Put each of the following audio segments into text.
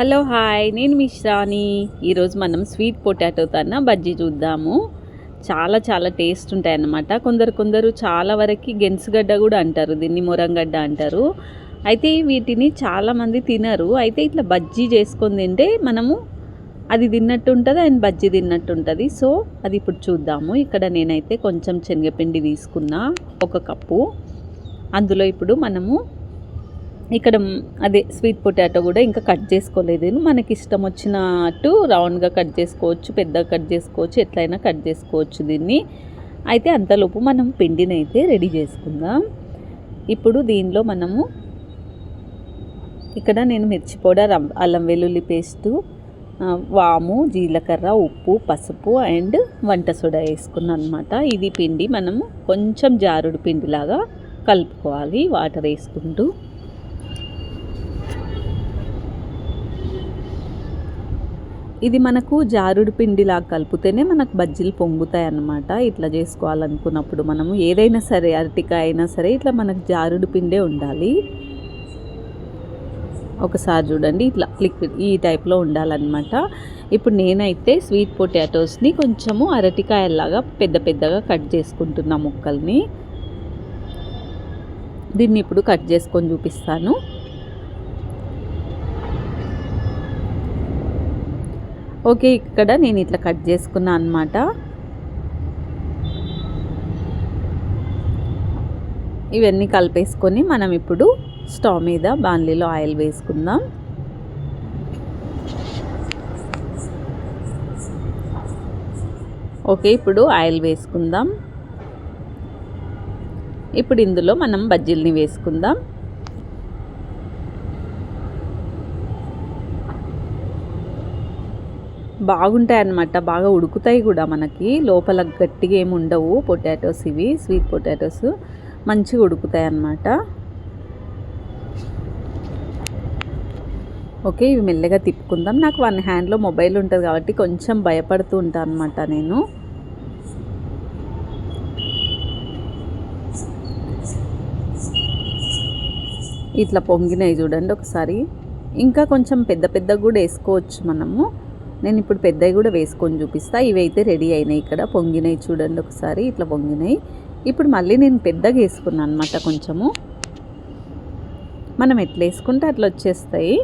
Hello hi. నేను మిశ్రాని ఈరోజు మనం స్వీట్ పొటాటో తన బజ్జీ చూద్దాము. చాలా చాలా టేస్ట్ ఉంటాయన్నమాట. కొందరు కొందరు చాలా వరకు గెన్సుగడ్డ కూడా అంటారు దీన్ని మొరంగడ్డ అంటారు. అయితే వీటిని చాలామంది తినరు. అయితే ఇట్లా బజ్జీ చేసుకొని తింటే మనము అది తిన్నట్టు ఉంటుంది అండ్ బజ్జీ తిన్నట్టు ఉంటుంది. సో అది ఇప్పుడు చూద్దాము. ఇక్కడ నేనైతే కొంచెం శనగపిండి తీసుకున్నా ఒక కప్పు. అందులో ఇప్పుడు మనము ఇక్కడ అదే స్వీట్ పొటాటో కూడా ఇంకా కట్ చేసుకోలేదు. మనకి ఇష్టం వచ్చినట్టు రౌండ్గా కట్ చేసుకోవచ్చు పెద్దగా కట్ చేసుకోవచ్చు ఎట్లయినా కట్ చేసుకోవచ్చు దీన్ని. అయితే అంతలోపు మనం పిండిని అయితే రెడీ చేసుకుందాం. ఇప్పుడు దీనిలో మనము ఇక్కడ నేను మిర్చి పౌడర్ అల్లం వెల్లుల్లి పేస్టు వాము జీలకర్ర ఉప్పు పసుపు అండ్ వంట సోడా వేసుకున్నాను అనమాట ఇది పిండి మనము కొంచెం జారుడు పిండిలాగా కలుపుకోవాలి వాటర్ వేసుకుంటూ. ఇది మనకు జారుడు పిండిలా కలిపితేనే మనకు బజ్జీలు పొంగుతాయి అన్నమాట ఇట్లా చేసుకోవాలనుకున్నప్పుడు మనము ఏదైనా సరే అరటికాయ అయినా సరే ఇట్లా మనకు జారుడు పిండే ఉండాలి. ఒకసారి చూడండి ఇట్లా లిక్విడ్ ఈ టైప్లో ఉండాలన్నమాట. ఇప్పుడు నేనైతే స్వీట్ పొటాటోస్ని కొంచెము అరటికాయలాగా పెద్ద పెద్దగా కట్ చేసుకుంటున్నా ముక్కల్ని. దీన్ని ఇప్పుడు కట్ చేసుకొని చూపిస్తాను. ఓకే ఇక్కడ నేను ఇట్లా కట్ చేసుకున్నా అనమాట ఇవన్నీ కలిపేసుకొని మనం ఇప్పుడు స్టవ్ మీద బాన్లీలో ఆయిల్ వేసుకుందాం. ఓకే ఇప్పుడు ఆయిల్ వేసుకుందాం. ఇప్పుడు ఇందులో మనం బజ్జీల్ని వేసుకుందాం. బాగుంటాయి అన్నమాట బాగా ఉడుకుతాయి కూడా మనకి. లోపల గట్టిగా ఏమి ఉండవు. పొటాటోస్ ఇవి స్వీట్ పొటాటోస్ మంచిగా ఉడుకుతాయి అన్నమాట ఓకే ఇవి మెల్లగా తిప్పుకుందాం. నాకు వన్ హ్యాండ్లో మొబైల్ ఉంటుంది కాబట్టి కొంచెం భయపడుతూ ఉంటాను అనమాట నేను. ఇట్లా పొంగినాయి చూడండి ఒకసారి. ఇంకా కొంచెం పెద్ద పెద్దగా కూడా వేసుకోవచ్చు మనము. నేను ఇప్పుడు పెద్దవి కూడా వేసుకొని చూపిస్తా. ఇవైతే రెడీ అయినాయి ఇక్కడ. పొంగినాయి చూడండి ఒకసారి. ఇట్లా పొంగినాయి ఇప్పుడు మళ్ళీ నేను పెద్దగా వేసుకున్నాను అనమాట కొంచెము. మనం ఎట్లా వేసుకుంటే అట్లా వచ్చేస్తాయి.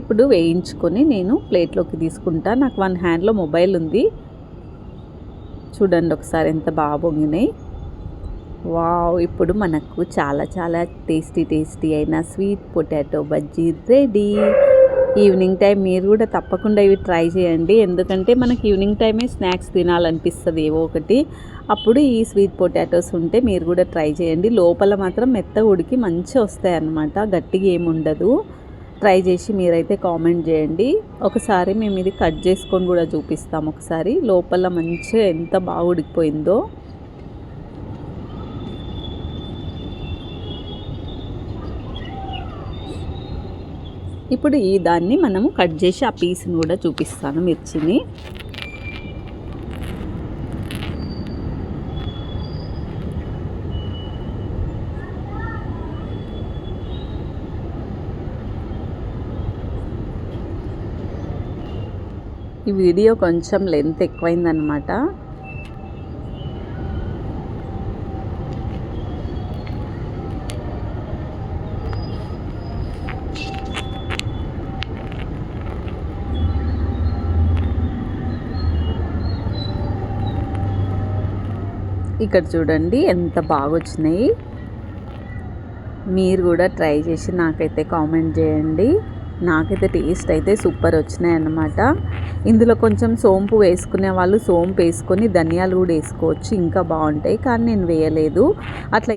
ఇప్పుడు వేయించుకొని నేను ప్లేట్లోకి తీసుకుంటా. నాకు వన్ హ్యాండ్లో మొబైల్ ఉంది. చూడండి ఒకసారి ఎంత బాగా పొంగినాయి. వావ్ ఇప్పుడు మనకు చాలా చాలా టేస్టీ టేస్టీ అయిన sweet potato bajji ready. Evening time మీరు కూడా తప్పకుండా ఇవి ట్రై చేయండి. ఎందుకంటే మనకి ఈవినింగ్ టైమే స్నాక్స్ తినాలనిపిస్తుంది ఏవో ఒకటి. అప్పుడు ఈ స్వీట్ పొటాటోస్ ఉంటే మీరు కూడా ట్రై చేయండి. లోపల మాత్రం మెత్త ఉడికి మంచిగా వస్తాయి అన్నమాట గట్టిగా ఏమి ఉండదు. ట్రై చేసి మీరైతే కామెంట్ చేయండి. ఒకసారి మేము ఇది కట్ చేసుకొని కూడా చూపిస్తాం ఒకసారి. లోపల మంచిగా ఎంత బాగా ఉడికిపోయిందో. ఇప్పుడు ఈ దాన్ని మనము కట్ చేసి ఆ పీస్ని కూడా చూపిస్తాను మిర్చిని. ఈ వీడియో కొంచెం లెంత్ ఎక్కువైందనమాట ఇక్కడ చూడండి ఎంత బాగా వచ్చినాయి మీరు కూడా ట్రై చేసి నాకైతే కామెంట్ చేయండి. నాకైతే టేస్ట్ అయితే సూపర్ వచ్చినాయి అన్నమాట. ఇందులో కొంచెం సోంపు వేసుకునే వాళ్ళు సోంపు వేసుకొని ధనియాలు కూడా వేసుకోవచ్చు ఇంకా బాగుంటాయి. కానీ నేను వేయలేదు. అట్లా